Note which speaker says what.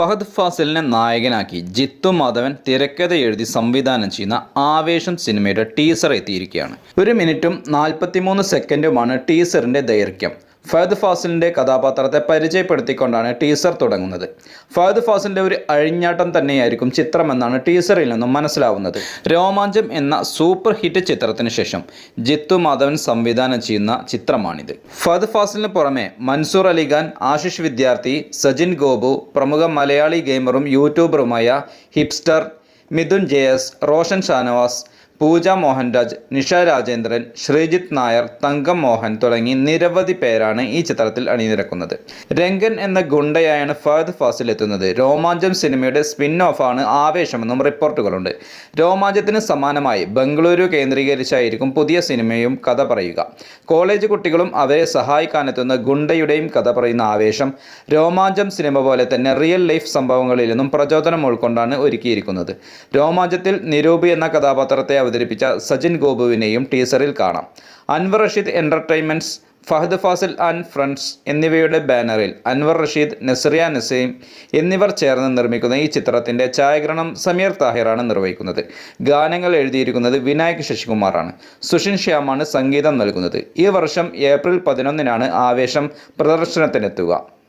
Speaker 1: ഫഹദ് ഫാസിലിനെ നായകനാക്കി ജിത്തു മാധവൻ തിരക്കഥ എഴുതി സംവിധാനം ചെയ്യുന്ന ആവേശം സിനിമയുടെ ടീസർ എത്തിയിരിക്കുകയാണ്. ഒരു മിനിറ്റും നാൽപ്പത്തിമൂന്ന് സെക്കൻഡുമാണ് ടീസറിന്റെ ദൈർഘ്യം. ഫഹദ് ഫാസിലിന്റെ കഥാപാത്രത്തെ പരിചയപ്പെടുത്തിക്കൊണ്ടാണ് ടീസർ തുടങ്ങുന്നത്. ഫഹദ് ഫാസിലിന്റെ ഒരു അഴിഞ്ഞാട്ടം തന്നെയായിരിക്കും ചിത്രമെന്നാണ് ടീസറിൽ നിന്നും മനസ്സിലാവുന്നത്. രോമാഞ്ചം എന്ന സൂപ്പർ ഹിറ്റ് ചിത്രത്തിന് ശേഷം ജിത്തു മാധവൻ സംവിധാനം ചെയ്യുന്ന ചിത്രമാണിത്. ഫഹദ് ഫാസിലിന് പുറമെ മൻസൂർ അലിഖാൻ ആശിഷ് വിദ്യാർത്ഥി സജിൻ ഗോപു പ്രമുഖ മലയാളി ഗെയിമറും യൂട്യൂബറുമായ hipster Mithun J S Roshan Shanavas Pooja Mohanraj Nisha Rajendran Sreejith Nair Thankam Mohan തുടങ്ങി നിരവധി പേരാണ് ഈ ചിത്രത്തിൽ അണിനിരക്കുന്നത്. രംഗൻ എന്ന ഗുണ്ടയായാണ് ഫഹദ് ഫാസിൽ എത്തുന്നത്. രോമാഞ്ചം സിനിമയുടെ സ്പിൻ ഓഫാണ് ആവേശമെന്നും റിപ്പോർട്ടുകളുണ്ട്. രോമാഞ്ചത്തിന് സമാനമായി ബംഗളൂരു കേന്ദ്രീകരിച്ചായിരിക്കും പുതിയ സിനിമയും കഥ പറയുക. കോളേജ് കുട്ടികളും അവരെ സഹായിക്കാനെത്തുന്ന ഗുണ്ടയുടെയും കഥ പറയുന്ന ആവേശം രോമാഞ്ചം സിനിമ പോലെ തന്നെ റിയൽ ലൈഫ് സംഭവങ്ങളിൽ നിന്നും പ്രചോദനം ഉൾക്കൊണ്ടാണ് ഒരുക്കിയിരിക്കുന്നത്. രോമാഞ്ചത്തിൽ നിരൂപി എന്ന കഥാപാത്രത്തെ അവതരിപ്പിച്ച സജിൻ ഗോപുവിനെയും ടീസറിൽ കാണാം. Anwar Rasheed entertainments Fahadh Faasil and friends എന്നിവയുടെ ബാനറിൽ അൻവർ റഷീദ് നസറിയ നസീം എന്നിവർ ചേർന്ന് നിർമ്മിക്കുന്ന ഈ ചിത്രത്തിന്റെ ഛായാഗ്രഹണം സമീർ താഹിറാണ് നിർവഹിക്കുന്നത്. ഗാനങ്ങൾ എഴുതിയിരിക്കുന്നത് വിനായക് ശശികുമാറാണ്. സുഷിൻ ശ്യാമാണ് സംഗീതം നൽകുന്നത്. ഈ വർഷം ഏപ്രിൽ പതിനൊന്നിനാണ് ആവേശം പ്രദർശനത്തിനെത്തുക.